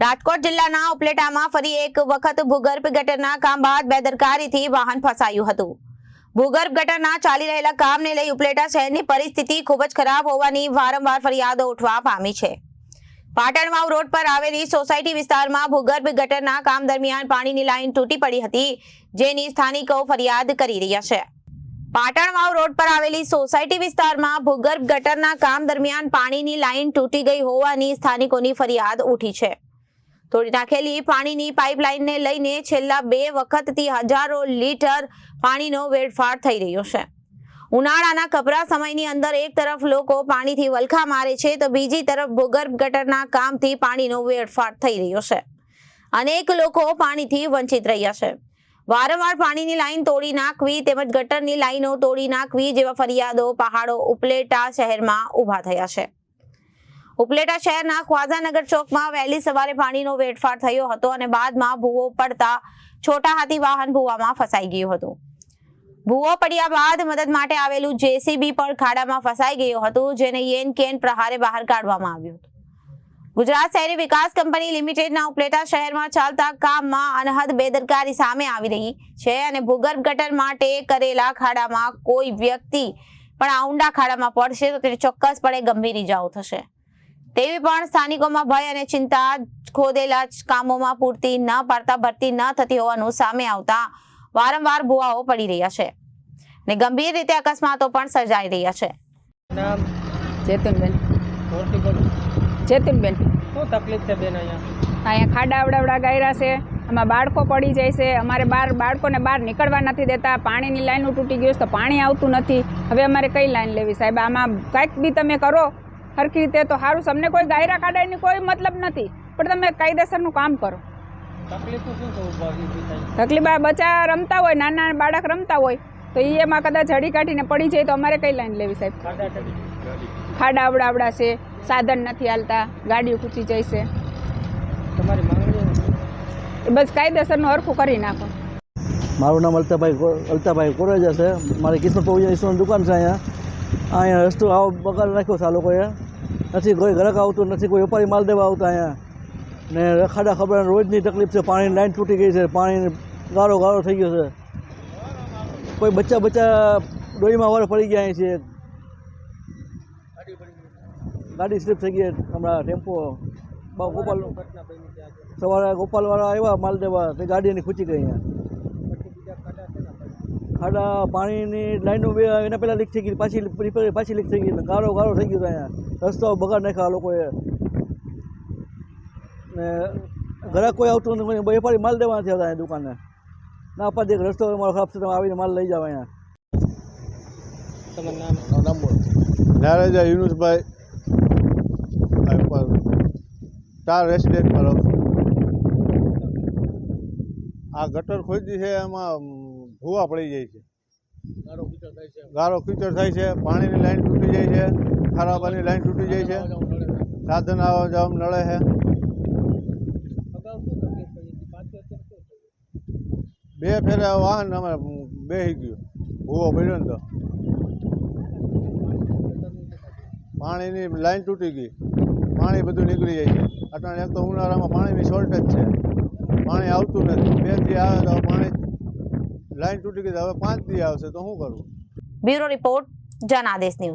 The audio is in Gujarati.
રાજકોટ જિલ્લાના ઉપલેટામાં ફરી એક વખત ભૂગર્ભ ગટરના કામ બાદ બેદરકારીથી વાહન ફસાયું હતું. ભૂગર્ભ ગટરના ચાલી રહેલા કામને લઈ ઉપલેટા શહેરની પરિસ્થિતિ ખૂબ જ ખરાબ હોવાની વારંવાર ફરિયાદો ઉઠવા પામી છે. પાટણવાવ રોડ પર આવેલી સોસાયટી વિસ્તારમાં ભૂગર્ભ ગટરના કામ દરમિયાન પાણીની લાઈન તૂટી પડી હતી, જેની સ્થાનિકો ફરિયાદ કરી રહ્યા છે. પાટણવાવ રોડ પર આવેલી સોસાયટી વિસ્તારમાં ભૂગર્ભ ગટરના કામ દરમિયાન પાણીની લાઈન તૂટી ગઈ હોવાની સ્થાનિકોની ફરિયાદ ઉઠી છે. તોડી નાખેલી પાણીની પાઇપલાઇનને લઈને છેલ્લા બે વખતથી હજારો લીટર પાણીનો વેડફાટ થઈ રહ્યો છે. ઉનાળાના કપરા સમયની અંદર એક તરફ લોકો પાણીથી વલખા મારે છે તો બીજી તરફ ભૂગર્ભ ગટરના કામથી પાણીનો વેડફાટ થઈ રહ્યો છે. અનેક લોકો પાણીથી વંચિત રહ્યા છે. વારંવાર પાણીની લાઈન તોડી નાખવી તેમજ ગટરની લાઈનો તોડી નાખવી જેવા ફરિયાદો, પહાડો ઉપલેટા શહેરમાં ઊભા થયા છે. ઉપલેટા શહેરના ખ્વાજાનગર ચોકમાં વહેલી સવારે પાણીનો વેડફાટ થયો હતો અને બાદમાં ભૂવો પડતા છોટા હાથી વાહન ભૂવામાં ફસાઈ ગયું હતું. ભૂવો પડ્યા બાદ મદદ માટે આવેલું જેસીબી પણ ખાડામાં ફસાઈ ગયું હતું, જેને યેન કેન પ્રહારે બહાર કાઢવામાં આવ્યું હતું. ગુજરાત શહેરી વિકાસ કંપની લિમિટેડના ઉપલેટા શહેરમાં ચાલતા કામમાં અનહદ બેદરકારી સામે આવી રહી છે અને ભૂગર્ભ ગટર માટે કરેલા ખાડામાં કોઈ વ્યક્તિ પણ આ ઊંડા ખાડામાં પડશે તો તેને ચોક્કસપણે ગંભીર ઇજાઓ થશે. તેવી પણ સ્થાનિકોમાં ભય અને ચિંતા ખોદેલા કામોમાં પૂરતી ન પાડતા ભરતી ન થતી હોવાનું સામે આવતા વારંવાર ભુવાઓ પડી રહ્યા છે ને ગંભીર રીતે અકસ્માતો પણ સર્જાઈ રહ્યા છે. નામ? ચેતનબેન. મોરથી શું તકલીફ છે બેન અહીંયા? અહીંયા ખાડા અવડાવડા ગાયરા છે આમાં બાળકો પડી જાય છે અમારે બહાર બાળકોને બહાર નીકળવા નથી દેતા પાણીની લાઈનો તૂટી ગયું છે તો પાણી આવતું નથી. હવે અમારે કઈ લાઈન લેવી સાહેબ? આમાં કાંઈક બી તમે કરો સરખી રીતે તો સારું તમને કોઈ ગાયરા કાઢવાની કોઈ મતલબ નથી. પણ તમે કાયદેસરનું કામ કરો. તકલીફ શું છે ઊભા ઊભી થાય તકલીફ આ બચ્ચા રમતા હોય નાના બાળક રમતા હોય તો એ એમાં કદાચ હડી કાઢીને પડી જાય તો અમારે કઈ લાઈન લેવી સાહેબ? ખાડા અવડાવડા છે સાધન નથી હાલતા ગાડીઓ ખૂચી જાય છે. તમારી એ બસ કાયદેસરનું હરખું કરી નાખો. મારું નામ અલ્તાભાઈ અલ્તાભાઈ કોરેજા છે. મારી કિસ્મત પૌજન ઈશ્વરની દુકાન છે અહીંયા. અહીંયા રસ્તો આવો બગાડ રાખ્યો છે આ લોકોએ. નથી, કોઈ ગ્રાહક આવતું નથી, કોઈ વેપારી માલ દેવા આવતા અહીંયા. ને રખાડા ખબર રોજની તકલીફ છે, પાણીની લાઈન તૂટી ગઈ છે પાણી ગારો ગારો થઈ ગયો છે. કોઈ બચ્ચા બચ્ચા ડોહીમાં વાર પડી ગયા અહીં છે ગાડી સ્લીપ થઈ ગઈ હમણાં ટેમ્પો ગોપાલ સવારે ગોપાલવાળા આવ્યા માલ દેવા, તે ગાડી ખૂચી ગઈ અહીંયા પછી બીજા ખાડા છે ને પછી ખાડા પાણીની લાઈનો બે એના પહેલાં લીક થઈ ગઈ પાછી રિપેર પાછી લીક થઈ ગઈ એટલે ગારો ગારો થઈ ગયો અહીંયા. રસ્તાઓ બગાડ નાખ્યા લોકોએ. ને ઘરે કોઈ આવતું નથી વેપારી માલ દેવા નથી આવતા દુકાને. ના પાડી એક રસ્તો મારો ખરાબ છે તમે આવીને માલ લઈ જાવ અહીંયા. તમારું નામ? નામ બોલ. નારાજા યુનુસભાઈ. આ ચાર રેસિડેન્ટ રહું આ ગટર ખોદી છે એમાં ભૂવા પડી જાય છે. ગારો કીચડ થાય છે. પાણીની લાઈન તૂટી જાય છે ખારાબાની લાઈન તૂટી જાય છે. સાધન આવવા જવા નળે છે. બે ફેરા વાહન અમે બેસી ગયું. ભૂવો પડ્યો ને તો. પાણીની લાઈન તૂટી ગઈ. પાણી બધું નીકળી જાય છે. અટાણે એક તો ઉનાળામાં પાણીની શોર્ટેજ છે. પાણી આવતું નથી. બેથી આવે તો પાણી લાઈન તૂટી ગઈ હવે પાંચ દી આવશે તો શું કરવું બ્યુરો રિપોર્ટ જનાદેશ ન્યૂઝ.